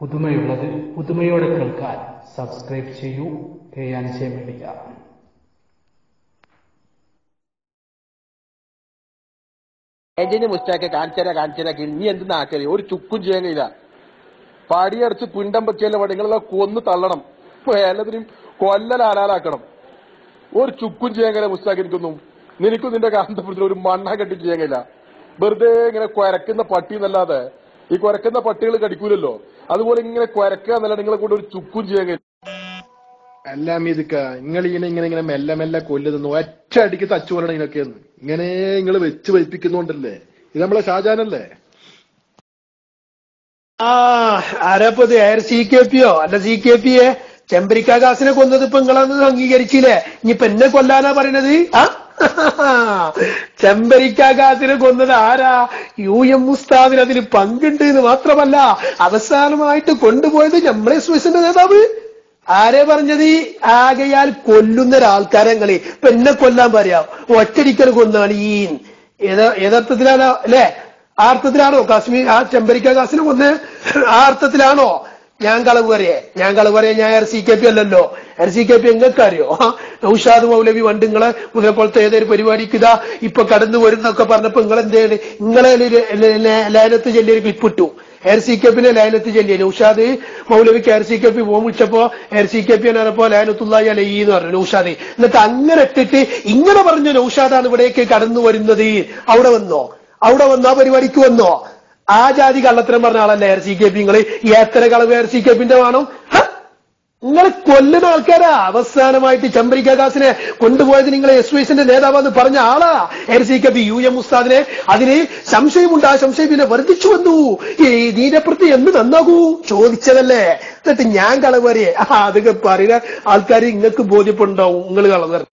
പുതുമയുള്ളത് പുതുമയോടെ കേൾക്കാൻ സബ്സ്ക്രൈബ് ചെയ്യൂ. K J media agent മുസ്റ്റാക്കെ കാണിച്ചരാ കാണിച്ചരാ. നീ എന്ത് നാക്കൽ ഒരു ചുക്കും ചെയ്യാനില്ല പടിയടച്ച് പിണ്ടം പറ്റിയല്ല പടികളെ കൊന്നു തള്ളണം. എല്ലാത്തിനും കൊല്ലലാലാലാക്കണം. ഒരു ചുക്കും ചെയ്യാൻ കഴിയില്ല നിൽക്കുന്നു നിനക്കും നിന്റെ കാന്തപുരത്തിൽ ഒരു മണ്ണ കെട്ടി ചെയ്യാനില്ല വെറുതെ ഇങ്ങനെ കുരക്കുന്ന പട്ടി എന്നല്ലാതെ ഈ കുരക്കുന്ന പട്ടികൾ കടിക്കൂലല്ലോ. അതുപോലെ ഇങ്ങനെ കുരക്കുക എന്നല്ല നിങ്ങളെ കൊണ്ട് ഒരു ചുക്കും ചെയ്യാൻ കഴിയും എല്ലാം ഇതൊക്കെ നിങ്ങൾ ഇങ്ങനെ ഇങ്ങനെ ഇങ്ങനെ മെല്ലെ മെല്ലെ കൊല്ലുന്നു ഒറ്റ അടിക്ക് തച്ചു കൊല്ലണം ഇതിനൊക്കെയെന്ന് ഇങ്ങനെ നിങ്ങൾ വെച്ച് വയ്പ്പിക്കുന്നുണ്ടല്ലേ? ഇത് നമ്മളെ ഷാജാനല്ലേ? ആ ആരാപ്പത് എയർ സി കെ പിയോ അല്ല സി കെ പിയെ ചെമ്പരിക്ക കാസിനെ കൊന്നത് ഇപ്പൊ നിങ്ങളന്ന് അംഗീകരിച്ചില്ലേ? ഇനിയിപ്പൊ എന്നെ കൊല്ലാനാ പറയണത്? ആ? ചെമ്പരിക്ക കാസിനെ കൊന്നത് ആരാ? യു എം മുസ്താദിന് അതിന് പങ്കുണ്ട് എന്ന് മാത്രമല്ല അവസാനമായിട്ട് കൊണ്ടുപോയത് നമ്മളെ സ്വിസിന്റെ നേതാവ്. ആരെ പറഞ്ഞത്? ആകയാൽ കൊല്ലുന്ന ഒരാൾക്കാരങ്ങളെ. ഇപ്പൊ എന്നെ കൊല്ലാൻ പറയാം. ഒറ്റടിക്കൽ കൊന്നാണ് ഈ യഥാർത്ഥത്തിലാണോ അല്ലേ? ആ അർത്ഥത്തിലാണോ കാശ്മീർ ആ ചെമ്പരിക്ക കാസിനെ കൊന്ന്? ആ അർത്ഥത്തിലാണോ? ഞാൻ കളവ് പറയേ ഞാൻ കളവ് പറയാ ഞാൻ ആർ സി കെ പി അല്ലല്ലോ. ആർ സി കെ പി എങ്ങൾക്കറിയോ നൌഷാദ് മൗലവി വണ്ട് നിങ്ങളെ മുതലെപ്പോലത്തെ ഏതൊരു പരിപാടിക്ക് ഇതാ ഇപ്പൊ കടന്നു വരുന്നൊക്കെ പറഞ്ഞപ്പോ നിങ്ങൾ എന്തേണ് നിങ്ങളെ ലയനത്ത് ചെല്ലിയൊരു ക്ലിപ്പിട്ടു എയർ സി കെ പിന്നെ ലയനത്ത് ചെല്ലിയ നൌഷാദ് മൗലവിക്ക് R C K P form വിളിച്ചപ്പോ എയർ സി കെ പി പറഞ്ഞപ്പോ ലയനത്തുള്ളായി അലൈ എന്ന് പറഞ്ഞു നൌഷാദ് എന്നിട്ട് അങ്ങനെ ഇട്ടിട്ട് ഇങ്ങനെ പറഞ്ഞ നൌഷാദാണ് ഇവിടേക്ക് കടന്നു വരുന്നത്. അവിടെ വന്നോ? അവിടെ വന്നോ? പരിപാടിക്ക് വന്നോ? ആ ജാതി കള്ളത്തരം പറഞ്ഞ ആളല്ലേ ആർ സി കെ പി നിങ്ങൾ? എത്ര കളവ് ആർ സി കെ പിന്റെ വേണം? നിങ്ങൾ കൊല്ലുന്ന ആൾക്കാരാ. അവസാനമായിട്ട് ചമ്പരിക്കാദാസിനെ കൊണ്ടുപോയത് നിങ്ങൾ എസ് വൈസിന്റെ നേതാവെന്ന് പറഞ്ഞ ആളാ. R C K P U M ഉസ്താദിനെ. അതിന് സംശയമുണ്ട്. ആ സംശയം പിന്നെ വർദ്ധിച്ചു വന്നു. ഈ നീനപ്രതി എന്ന് നന്നാകൂ. ചോദിച്ചതല്ലേ. എന്നിട്ട് ഞാൻ കളവരെ അതൊക്കെ പറയുന്ന ആൾക്കാർ നിങ്ങൾക്ക് ബോധ്യപ്പെടുണ്ടാവും നിങ്ങൾ കളവർ